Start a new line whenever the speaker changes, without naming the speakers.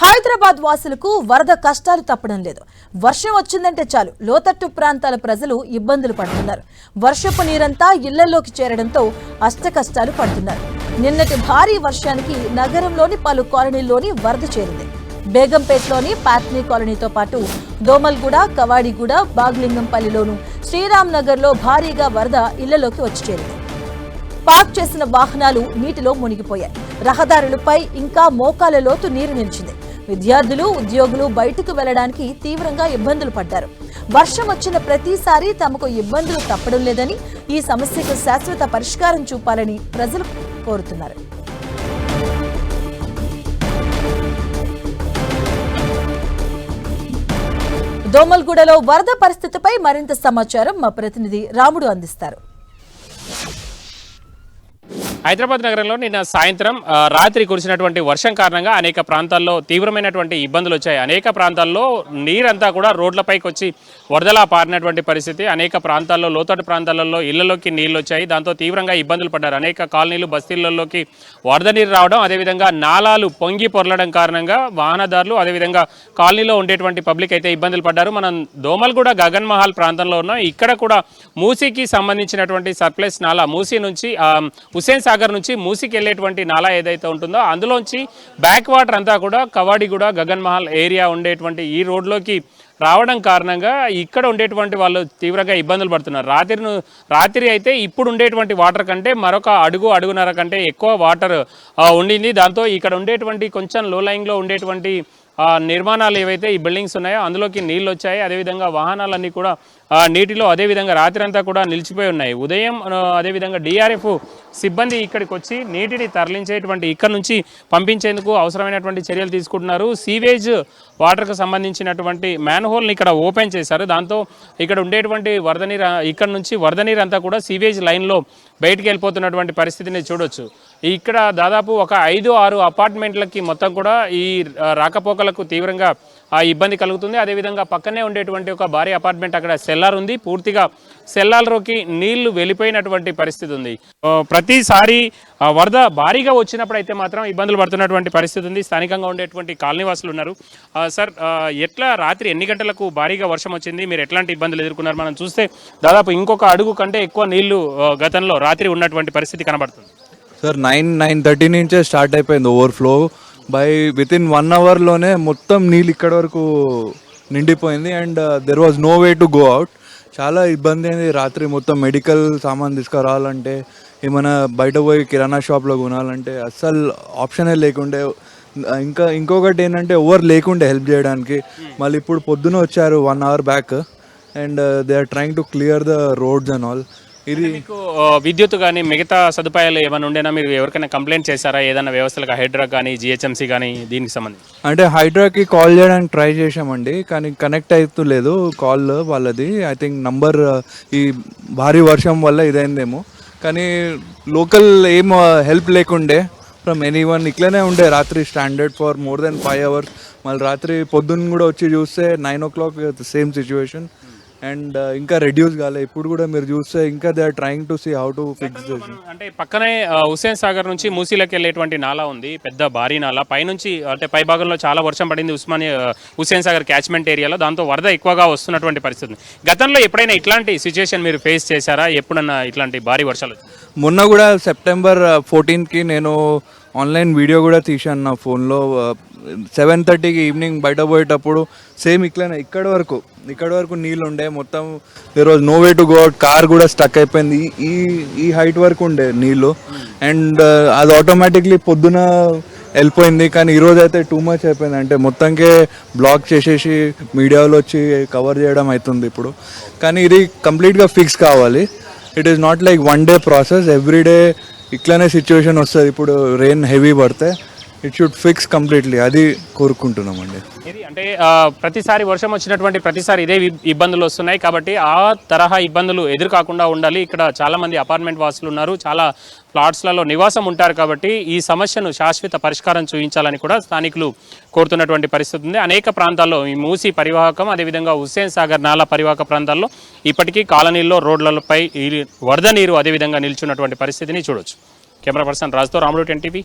హైదరాబాద్ వాసులకు వరద కష్టాలు తప్పడం లేదు. వర్షం వచ్చిందంటే చాలు. లోతట్టు ప్రాంతాల ప్రజలు ఇబ్బందులు పడుతున్నారు. వర్షపు నీరంతా ఇళ్ళలోకి చేరడంతో అష్ట కష్టాలు పడుతున్నారు. నిన్నటి భారీ వర్షానికి నగరంలోని పలు కాలనీల్లోని వరద చేరింది. బేగంపేటలోని పాత్ని కాలనీతో పాటు దోమల్గూడ కవాడిగూడ బాగ్లింగంపల్లిలోను శ్రీరామ్ నగర్లో భారీగా వరద ఇళ్ళలోకి వచ్చి చేరింది. పార్క్ చేసిన వాహనాలు నీటిలో మునిగిపోయాయి. రహదారులపై ఇంకా మోకాల లోతు నీరు నిలిచింది. విద్యార్థులు ఉద్యోగులు బయటకు వెళ్ళడానికి తీవ్రంగా ఇబ్బందులు పడ్డారు. వర్షం వచ్చిన ప్రతిసారి తమకు ఇబ్బందులు తప్పడం లేదని ఈ సమస్యకు శాశ్వత పరిష్కారం చూపాలని ప్రజలు కోరుతున్నారు. దోమల్గూడలో వరద పరిస్థితిపై మరింత సమాచారం మా ప్రతినిధి రాముడు అందిస్తారు.
హైదరాబాద్ నగరంలో నిన్న సాయంత్రం రాత్రి కురిసినటువంటి వర్షం కారణంగా అనేక ప్రాంతాల్లో తీవ్రమైనటువంటి ఇబ్బందులు వచ్చాయి. అనేక ప్రాంతాల్లో నీరంతా కూడా రోడ్లపైకి వచ్చి వరదలా పారినటువంటి పరిస్థితి. అనేక ప్రాంతాల్లో లోతట్టు ప్రాంతాలలో ఇళ్ళలోకి నీళ్ళు వచ్చాయి దాంతో తీవ్రంగా ఇబ్బందులు పడ్డారు. అనేక కాలనీలు బస్తీలలోకి వరద నీరు రావడం అదేవిధంగా నాలాలు పొంగి పొరలడం కారణంగా వాహనదారులు అదేవిధంగా కాలనీలో ఉండేటువంటి పబ్లిక్ అయితే ఇబ్బందులు పడ్డారు. మనం దోమల్గూడ గగన్ మహల్ ప్రాంతంలో ఉన్నాం. ఇక్కడ కూడా మూసీకి సంబంధించినటువంటి సర్ప్లస్ నాలా మూసీ నుంచి హుసేన్ సాగర్ సాగర్ నుంచి మూసికెళ్ళేటువంటి నాలా ఏదైతే ఉంటుందో అందులోంచి బ్యాక్ వాటర్ అంతా కూడా కవాడిగూడ గగన్ మహల్ ఏరియా ఉండేటువంటి ఈ రోడ్లోకి రావడం కారణంగా ఇక్కడ ఉండేటువంటి వాళ్ళు తీవ్రంగా ఇబ్బందులు పడుతున్నారు. రాత్రిను రాత్రి అయితే ఇప్పుడు ఉండేటువంటి వాటర్ కంటే మరొక అడుగు అడుగున్నర కంటే ఎక్కువ వాటర్ ఉండింది. దాంతో ఇక్కడ ఉండేటువంటి కొంచెం లో లైన్లో ఉండేటువంటి నిర్మాణాలు ఏవైతే ఈ బిల్డింగ్స్ ఉన్నాయో అందులోకి నీళ్ళు వచ్చాయి. అదేవిధంగా వాహనాలన్నీ కూడా నీటిలో అదేవిధంగా రాత్రి అంతా కూడా నిలిచిపోయి ఉన్నాయి. ఉదయం అదేవిధంగా డిఆర్ఎఫ్ సిబ్బంది ఇక్కడికి వచ్చి నీటిని తరలించేటువంటి ఇక్కడ నుంచి పంపించేందుకు అవసరమైనటువంటి చర్యలు తీసుకుంటున్నారు. సీవేజ్ వాటర్కు సంబంధించినటువంటి మ్యాన్హోల్ని ఇక్కడ ఓపెన్ చేశారు. దాంతో ఇక్కడ ఉండేటువంటి వరద నీరు ఇక్కడ నుంచి వరద నీరు అంతా కూడా సీవేజ్ లైన్లో బయటికి వెళ్ళిపోతున్నటువంటి పరిస్థితిని చూడొచ్చు. ఇక్కడ దాదాపు ఒక ఐదు ఆరు అపార్ట్మెంట్లకి మొత్తం కూడా ఈ రాకపోకలకు తీవ్రంగా ఇబ్బంది కలుగుతుంది. అదేవిధంగా పక్కనే ఉండేటువంటి ఒక భారీ అపార్ట్మెంట్ అక్కడ సెల్ ఉంది పూర్తిగా సెల్లార్లోకి నీళ్ళు వెళ్ళిపోయినటువంటి పరిస్థితి ఉంది ప్రతిసారి వరద భారీగా వచ్చినప్పుడు అయితే మాత్రం ఇబ్బందులు పడుతున్నటువంటి పరిస్థితి ఉంది స్థానికంగా ఉండేటువంటి కాలనీవాసులు ఉన్నారు. సార్ ఎట్లా రాత్రి ఎన్ని గంటలకు భారీగా వర్షం వచ్చింది? మీరు ఎట్లాంటి ఇబ్బందులు ఎదుర్కొన్నారు? మనం చూస్తే దాదాపు ఇంకొక అడుగు కంటే ఎక్కువ నీళ్ళు గతంలో రాత్రి ఉన్నటువంటి పరిస్థితి కనబడుతుంది.
సార్ నైన్ నైన్ థర్టీ నుంచే స్టార్ట్ అయిపోయింది overflow. By with in one అవర్లోనే మొత్తం నీళ్ళు ఇక్కడ వరకు నిండిపోయింది and there was no way to go out చాలా ఇబ్బంది అయింది రాత్రి మొత్తం మెడికల్ సామాన్ తీసుకురావాలంటే ఏమైనా బయట పోయి కిరాణా షాప్లో కొనాలంటే అస్సలు ఆప్షనే లేకుండే. Uh, ఇంకా ఇంకొకటి ఏంటంటే ఎవరు లేకుండే హెల్ప్ చేయడానికి. మళ్ళీ ఇప్పుడు పొద్దున వచ్చారు one hour back and they are trying to clear the roads and all ఇది
మీకు విద్యుత్ కానీ మిగతా సదుపాయాలు ఏమైనా ఉండేనా? మీరు ఎవరికైనా కంప్లైంట్ చేశారా? ఏదైనా వ్యవస్థలకు హైడ్రా కానీ జిహెచ్ఎంసీ కానీ దీనికి సంబంధించి?
అంటే హైడ్రాకి కాల్ చేయడానికి ట్రై చేసామండి కానీ కనెక్ట్ అవుతలేదు కాల్ వాళ్ళది. ఐ థింక్ నంబర్ ఈ భారీ వర్షం వల్ల ఇదైందేమో. కానీ లోకల్ ఏం హెల్ప్ లేకుండే ఫ్రమ్ ఎనీ వన్ ఇట్లనే ఉండే రాత్రి standard for more than five hours. మళ్ళీ రాత్రి పొద్దున్న కూడా వచ్చి చూస్తే nine o'clock same situation. And ఇంకా రెడ్యూస్ కాలే. ఇప్పుడు కూడా మీరు చూస్తే ఇంకా they are trying to see how to fix this
అంటే పక్కనే ఆ, హుస్సేన్ సాగర్ నుంచి మూసీలోకి వెళ్ళేటువంటి నాలా ఉంది. పెద్ద భారీ నాలా. పైనుంచి అంటే పై భాగంలో చాలా వర్షం పడింది ఉస్మానియా ఆ, హుస్సేన్ సాగర్ క్యాచ్మెంట్ ఏరియాలో దాంతో వరద ఎక్కువగా వస్తున్నటువంటి పరిస్థితి. గతంలో ఎప్పుడైనా ఇట్లాంటి సిచ్యువేషన్ మీరు ఫేస్ చేశారా? ఎప్పుడన్నా ఇట్లాంటి భారీ వర్షాలు?
మొన్న కూడా సెప్టెంబర్ ఫోర్టీన్త్కి నేను ఆన్లైన్ వీడియో కూడా తీశాను నా ఫోన్లో సెవెన్ థర్టీకి ఈవినింగ్ బయట పోయేటప్పుడు సేమ్ ఇట్లనే ఇక్కడ వరకు ఇక్కడ వరకు నీళ్ళు ఉండే మొత్తం ఈరోజు no way to go car కూడా స్టక్ అయిపోయింది. ఈ- ఈ ఈ హైట్ వరకు ఉండే నీళ్ళు. అండ్ uh, అది ఆటోమేటిక్లీ పొద్దున వెళ్ళిపోయింది. కానీ ఈరోజు అయితే టూ మచ్ అయిపోయింది. అంటే మొత్తంకే బ్లాక్ చేసేసి మీడియాలో వచ్చి కవర్ చేయడం అవుతుంది ఇప్పుడు. కానీ ఇది కంప్లీట్గా ఫిక్స్ కావాలి. It is not like one day process every day ఇట్లానే సిచ్యువేషన్ వస్తుంది. ఇప్పుడు రెయిన్ హెవీ పడితే ఇట్ షుడ్ ఫిక్స్ కంప్లీట్లీ అది కోరుకుంటున్నామండి.
ఇది అంటే ప్రతిసారి వర్షం వచ్చినటువంటి ప్రతిసారి ఇదే ఇబ్బందులు వస్తున్నాయి కాబట్టి ఆ తరహా ఇబ్బందులు ఎదురు కాకుండా ఉండాలి. ఇక్కడ చాలా మంది అపార్ట్మెంట్ వాసులు ఉన్నారు. చాలా ప్లాట్స్లలో నివాసం ఉంటారు కాబట్టి ఈ సమస్యను శాశ్వత పరిష్కారం చూపించాలని కూడా స్థానికులు కోరుతున్నటువంటి పరిస్థితి ఉంది. అనేక ప్రాంతాల్లో ఈ మూసి పరివాహకం అదేవిధంగా హుస్సేన్ సాగర్ నాలా పరివాహక ప్రాంతాల్లో ఇప్పటికీ కాలనీల్లో రోడ్లపై ఈ వరద నీరు అదేవిధంగా నిల్చున్నటువంటి పరిస్థితిని చూడొచ్చు. కెమెరా పర్సన్ రాజుతో రాముడు ఎన్టీవీ